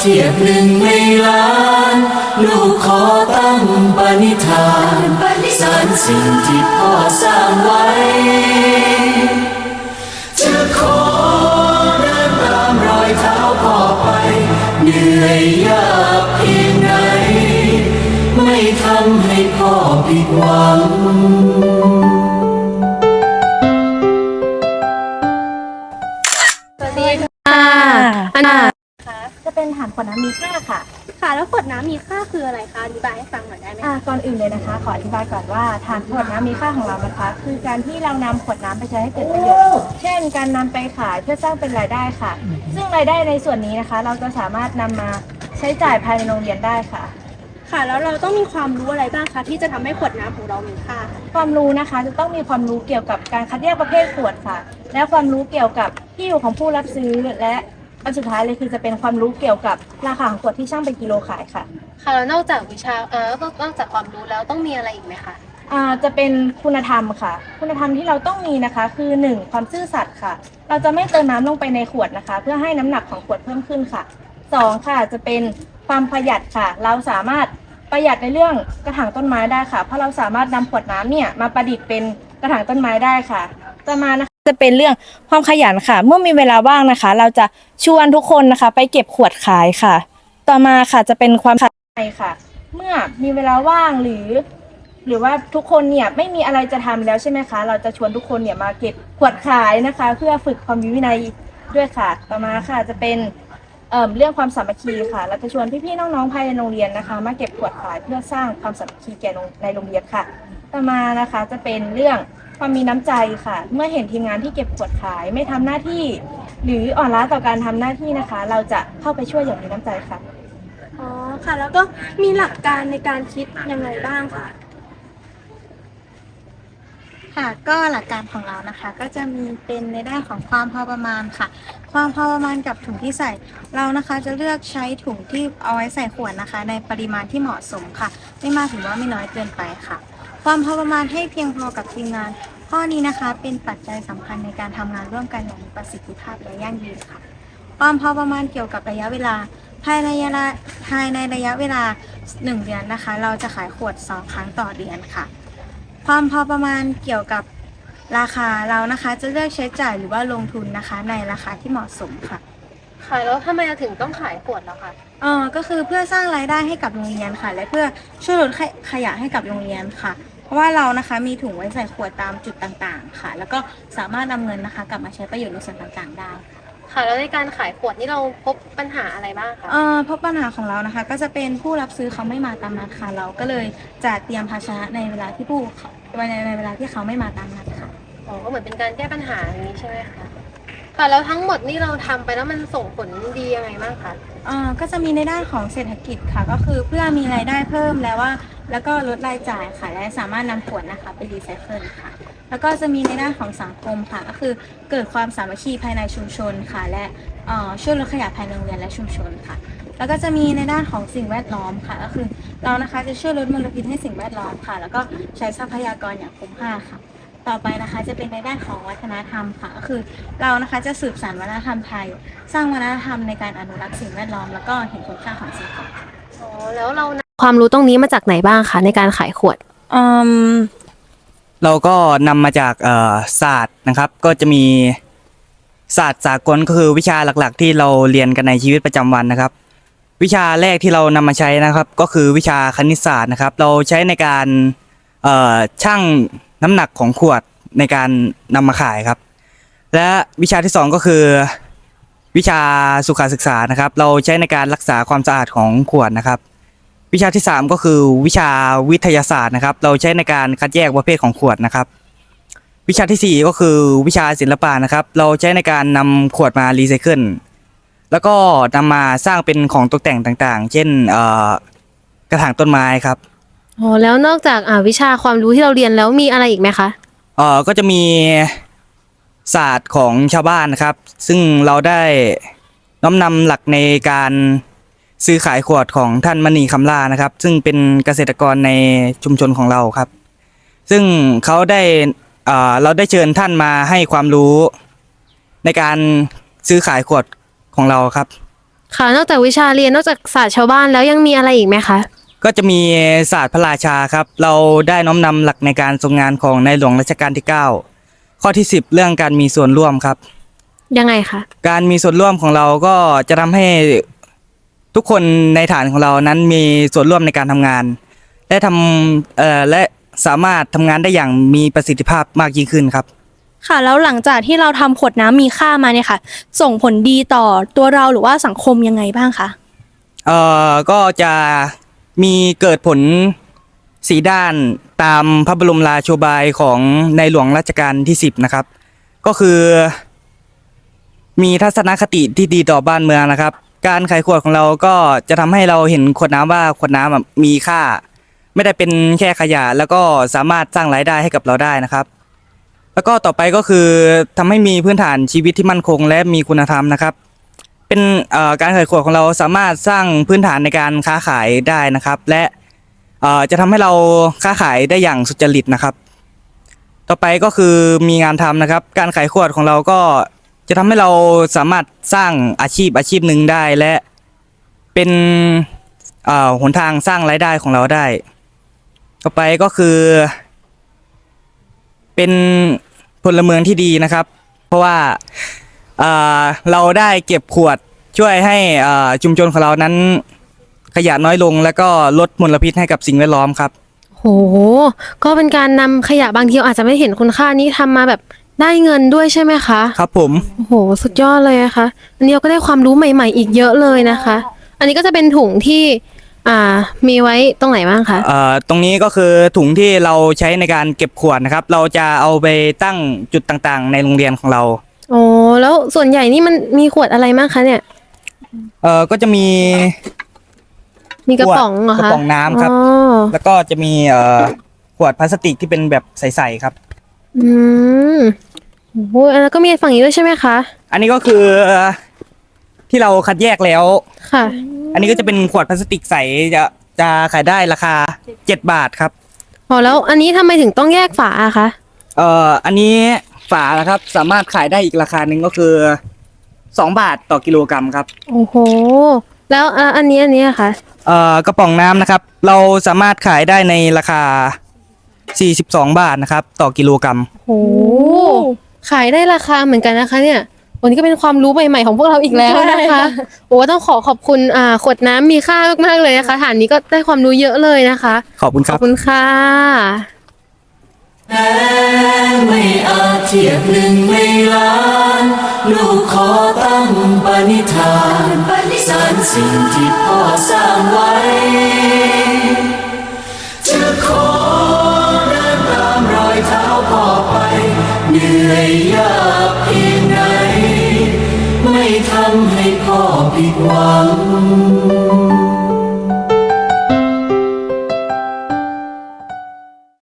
เทียบหนึ่งในล้าน ลูกขอตั้งปณิธานสารสิ่งที่พ่อสร้างไว้ จะเป็นฐานขวดน้ำมีค่าค่ะ ค่ะ แล้วขวดน้ำมีค่าคืออะไรคะอธิบายให้ฟังหน่อยได้ไหมอ่าคะก่อนอื่นเลยนะคะ ขออธิบายก่อนว่าฐานขวดน้ำมีค่าของเรานะคะ คือการที่เรานำขวดน้ำไปใช้ให้เกิดประโยชน์ เช่น การนำไปขายเพื่อสร้างเป็นรายได้ค่ะ ซึ่งรายได้ในส่วนนี้นะคะ เราจะสามารถนำมาใช้จ่ายภายในโรงเรียนได้ค่ะ ค่ะ แล้วเราต้องมีความรู้อะไรบ้างคะที่จะทำให้ขวดน้ำของเรามีค่าความรู้นะคะจะต้องมีความรู้เกี่ยวกับการคัดแยกประเภทขวดค่ะ และความรู้เกี่ยวกับที่อยู่ของผู้รับซื้อและ อันสุดท้ายเลยคือจะเป็นความรู้เกี่ยวกับราคาของขวดที่ช่างเป็นกิโลขายค่ะค่ะแล้วนอกจากวิชาเออนอกจากความรู้แล้วต้องมีอะไรอีกไหมคะอ่าจะเป็นคุณธรรมค่ะ คุณธรรมที่เราต้องมีนะคะ คือ 1. ความซื่อสัตย์ค่ะ เราจะไม่เติมน้ำลงไปในขวดนะคะ เพื่อให้น้ำหนักของขวดเพิ่มขึ้นค่ะ 2. ค่ะจะเป็นความประหยัดค่ะ เราสามารถประหยัดในเรื่องกระถางต้นไม้ได้ค่ะ เพราะเราสามารถนำขวดน้ำเนี่ยมาประดิษฐ์เป็นกระถางต้นไม้ได้ค่ะ ต่อมานะคะ จะเป็นเรื่องความขยันค่ะ เมื่อมีเวลาว่างนะคะ เราจะชวนทุกคนนะคะ ไปเก็บขวดขายค่ะ ต่อมาค่ะจะเป็นความขัดใจค่ะ เมื่อมีเวลาว่างหรือ หรือว่าทุกคนเนี่ยไม่มีอะไรจะทำแล้วใช่ไหมคะ เราจะชวนทุกคนเนี่ยมาเก็บขวดขายนะคะ เพื่อฝึกความมีวินัยด้วยค่ะ ต่อมาค่ะจะเป็นเอ่อเรื่องความสามัคคีค่ะ เราจะชวนพี่ๆน้องๆภายในโรงเรียนนะคะ มาเก็บขวดขายเพื่อสร้างความสามัคคีแก่ในโรงเรียนค่ะ ต่อมานะคะจะเป็นเรื่อง ความมีน้ำใจค่ะ เมื่อเห็นทีมงานที่เก็บขวดขายไม่ทำหน้าที่ หรืออ่อนล้าต่อการทำหน้าที่นะคะ เราจะเข้าไปช่วยอย่างมีน้ำใจค่ะ อ๋อค่ะ แล้วก็มีหลักการในการคิดยังไงบ้างคะค่ะก็หลักการของเรานะคะก็จะมีเป็นในด้านของความพอประมาณค่ะ ความพอประมาณกับถุงที่ใส่เรานะคะจะเลือกใช้ถุงที่เอาไว้ใส่ขวดนะคะ ในปริมาณที่เหมาะสมค่ะ ไม่มากถึงว่าไม่น้อยเกินไปค่ะ ความพอประมาณให้เพียงพอกับทีมงาน ข้อนี้นะคะเป็นปัจจัยสำคัญในการทำงานร่วมกันอย่างมีประสิทธิภาพและยั่งยืนค่ะ ความพอประมาณเกี่ยวกับระยะเวลา ภายในระยะภายในระยะเวลา 1 เดือนนะคะ เราจะขายขวด 2 ครั้งต่อเดือนค่ะ ความพอประมาณเกี่ยวกับราคาเรานะคะจะเลือกใช้จ่ายหรือว่าลงทุนนะคะ ในราคาที่เหมาะสมค่ะ ค่ะ แล้วทำไมเราถึงต้องขายขวดแล้วคะ เออก็คือเพื่อสร้างรายได้ให้กับโรงเรียนค่ะ และเพื่อช่วยลดขยขยะให้กับโรงเรียนค่ะ เพราะว่าเรานะคะมีถุงไว้ใส่ขวดตามจุดต่างๆ ค่ะ แล้วก็สามารถนำเงินนะคะ กลับมาใช้ประโยชน์ในส่วนต่างๆได้ ค่ะ แล้วในการขายขวดนี่เราพบปัญหาอะไรบ้างคะ เอ่อเพราะปัญหาของเรานะคะ ก็จะเป็นผู้รับซื้อเขาไม่มาตามนัดค่ะเราก็เลยจะเตรียมภาชนะในเวลาที่ผู้ในในเวลาที่เขาไม่มาตามนัดค่ะ อ๋อ ก็เหมือนเป็นการแก้ปัญหาอย่างนี้ใช่ไหมคะ ค่ะแล้วทั้งหมดนี่เราทำไปแล้วมันส่งผลดียังไงบ้างคะอ่าก็จะมีในด้านของเศรษฐกิจค่ะ ก็คือเพื่อมีรายได้เพิ่มแล้วว่า แล้วก็ลดรายจ่ายค่ะ และสามารถนำขวดนะคะไปรีไซเคิลค่ะ แล้วก็จะมีในด้านของสังคมค่ะ ก็คือเกิดความสามัคคีภายในชุมชนค่ะ และเอ่อช่วยลดขยะภายในโรงเรียนและชุมชนค่ะ แล้วก็จะมีในด้านของสิ่งแวดล้อมค่ะ ก็คือเรานะคะจะช่วยลดมลพิษให้สิ่งแวดล้อมค่ะ แล้วก็ใช้ทรัพยากรอย่างคุ้มค่าค่ะ ต่อไปนะคะจะเป็นในด้านของวัฒนธรรมค่ะก็คือเรานะคะจะสืบสานวัฒนธรรมไทย สร้างวัฒนธรรมในการอนุรักษ์สิ่งแวดล้อมแล้วก็เห็นคุณค่าของสิ่งของอ๋อแล้วเรานำความรู้ตรงนี้มาจากไหนบ้างคะในการขายขวดอืมเราก็นำมาจากเอ่อศาสตร์นะครับ ก็จะมีศาสตร์สากลก็คือวิชาหลัก ๆ ที่เราเรียนกันในชีวิตประจำวันนะครับ วิชาแรกที่เรานำมาใช้นะครับ ก็คือวิชาคณิตศาสตร์นะครับ เราใช้ในการเอ่อชั่ง น้ำหนักของขวดในการนำมาขายครับ และวิชาที่สองก็คือ วิชาสุขศึกษานะครับ เราใช้ในการรักษาความสะอาดของขวดนะครับ วิชาที่ 3 ก็คือวิชาวิทยาศาสตร์นะครับ เราใช้ในการคัดแยกประเภทของขวดนะครับ วิชาทีสี่4 ก็คือวิชาศิลปะนะครับ เราใช้ในการนำขวดมารีไซเคิลแล้วก็นำมาสร้างเป็นของตกแต่งต่างๆ เช่นกระถางต้นไม้ครับ อ๋อแล้วนอกจากอ่าวิชาความรู้ที่เราเรียนแล้วมีอะไรอีกไหมคะเอ่อก็จะมีศาสตร์ของชาวบ้านนะครับ ซึ่งเราได้น้อมนำหลักในการซื้อขายขวดของท่านมณีคำล่านะครับ ซึ่งเป็นเกษตรกรในชุมชนของเราครับ ซึ่งเขาได้เอ่อเราได้เชิญท่านมาให้ความรู้ ในการซื้อขายขวดของเราครับ ค่ะ นอกจากวิชาเรียนนอกจากศาสตร์ชาวบ้านแล้วยังมีอะไรอีกไหมคะ ก็จะมีศาสตร์พระราชาครับ เราได้น้อมนำหลักในการทรงงานของในหลวงรัชกาลที่ 9 ข้อที่ 10 เรื่องการมีส่วนร่วมครับ ยังไงคะ การมีส่วนร่วมของเราก็จะทำให้ทุกคนในฐานของเรานั้นมีส่วนร่วมในการทำงาน และทำเอ่อและสามารถทำงานได้อย่างมีประสิทธิภาพมากยิ่งขึ้นครับ ค่ะแล้วหลังจากที่เราทำขวดน้ำมีค่ามาเนี่ยค่ะ ส่งผลดีต่อตัวเราหรือว่าสังคมยังไงบ้างคะเอ่อก็จะ มีเกิดผลสีด้านตามพระบรมราโชบายของในหลวงรัชกาลที่ 10 นะครับ ก็คือ มีทัศนคติที่ดีต่อบ้านเมืองนะครับ การขายขวดของเราก็จะทำให้เราเห็นขวดน้ำว่าขวดน้ำอะมีค่า ไม่ได้เป็นแค่ขยะแล้วก็สามารถสร้างรายได้ให้กับเราได้นะครับ แล้วก็ต่อไปก็คือทำให้มีพื้นฐานชีวิตที่มั่นคงและมีคุณธรรมนะครับ เป็นการขายขวดของเราสามารถสร้างพื้นฐานในการค้าขายได้นะครับ และจะทำให้เราค้าขายได้อย่างสุจริตนะครับ ต่อไปก็คือมีงานทำนะครับ การขายขวดของเราก็จะทำให้เราสามารถสร้างอาชีพอาชีพหนึ่งได้และเป็นหนทางสร้างรายได้ของเราได้ ต่อไปก็คือ เป็นพลเมืองที่ดีนะครับ เพราะว่า เอ่อเราได้เก็บขวดช่วยให้เอ่อชุมชนของเรานั้น ขยะน้อยลง แล้วก็ลดมลพิษให้กับสิ่งแวดล้อมครับ โห ก็เป็นการนำขยะบางทีเราอาจจะไม่เห็นคุณค่านี้ทำมาแบบได้เงินด้วยใช่ไหมคะ ครับผมโอ้โห สุดยอดเลยนะคะอันนี้เราก็ได้ความรู้ใหม่ ๆ อีกเยอะเลยนะคะ อันนี้ก็จะเป็นถุงที่อ่ามีไว้ตรงไหนบ้างคะเอ่อตรงนี้ก็คือถุงที่เราใช้ในการเก็บขวดนะครับ เราจะเอาไปตั้งจุดต่างๆ ในโรงเรียนของเรา โอ้แล้วส่วนใหญ่นี่มันมีขวดอะไรบ้างคะเนี่ย เอ่อก็จะมีมีกระป๋องเหรอคะกระป๋องน้ำครับ อ๋อแล้วก็จะมีเอ่อขวดพลาสติกที่เป็นแบบใสๆครับ อืมโอ้โหแล้วก็มีฝั่งนี้ด้วยใช่ไหมคะ อันนี้ก็คือเอ่อที่เราคัดแยกแล้ว ค่ะ อันนี้ก็จะเป็นขวดพลาสติกใสจะจะขายได้ราคา 7 บาทครับพอแล้วอันนี้ทำไมถึงต้องแยกฝาอะคะ เอ่ออันนี้ ฝานะครับ สามารถขายได้อีกราคาหนึ่งก็คือสองบาทต่อกิโลกรัมครับ โอ้โห แล้วอะอันนี้อันนี้อะคะเอ่อกระป๋องน้ำนะครับ เราสามารถขายได้ในราคา 42 บาทนะครับ ต่อกิโลกรัม โอ้โหขายได้ราคาเหมือนกันนะคะ เนี่ยวันนี้ก็เป็นความรู้ใหม่ๆของพวกเราอีกแล้วนะคะโอ้ต้องขอขอบคุณอ่าขวดน้ำมีค่ามากๆเลยนะคะฐานนี้ก็ได้ความรู้เยอะเลยนะคะ ขอบคุณคขอรับบคุณค่ะ แม้ไม่อาจเทียบหนึ่งในล้าน ลูกขอตั้งปณิธานสารสิ่งที่พ่อสร้างไว้ จะขอเดินตามรอยเท้าพ่อไป เหนื่อยยากเพียงไหนไม่ทำให้พ่อผิดหวัง